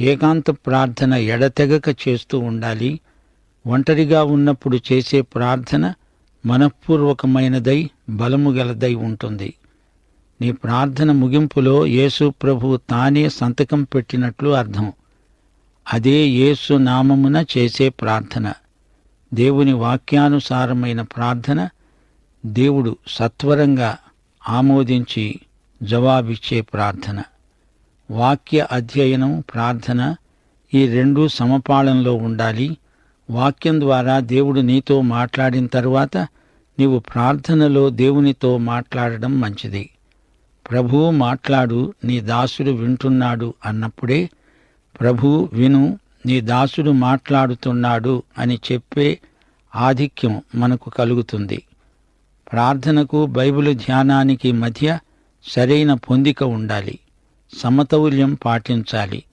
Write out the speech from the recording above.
ఏకాంత ప్రార్థన ఎడతెగక చేస్తూ ఉండాలి. ఒంటరిగా ఉన్నప్పుడు చేసే ప్రార్థన మనఃపూర్వకమైనదై బలము గలదై ఉంటుంది. నీ ప్రార్థన ముగింపులో యేసు ప్రభువు తానే సంతకం పెట్టినట్లు అర్థం. అదే యేసు నామమున చేసే ప్రార్థన. దేవుని వాక్యానుసారమైన ప్రార్థన దేవుడు సత్వరంగా ఆమోదించి జవాబిచ్చే ప్రార్థన. వాక్య అధ్యయనం ప్రార్థన ఈ రెండు సమపాళంలో ఉండాలి. వాక్యం ద్వారా దేవుడు నీతో మాట్లాడిన తరువాత నీవు ప్రార్థనలో దేవునితో మాట్లాడడం మంచిది. ప్రభువు మాట్లాడు నీ దాసుడు వింటున్నాడు అన్నప్పుడే ప్రభు విను నీ దాసుడు మాట్లాడుతున్నాడు అని చెప్పే ఆధిక్యం మనకు కలుగుతుంది. ప్రార్థనకు బైబిల్ ధ్యానానికి మధ్య సరైన పొందిక ఉండాలి. సమతౌల్యం పాటించాలి.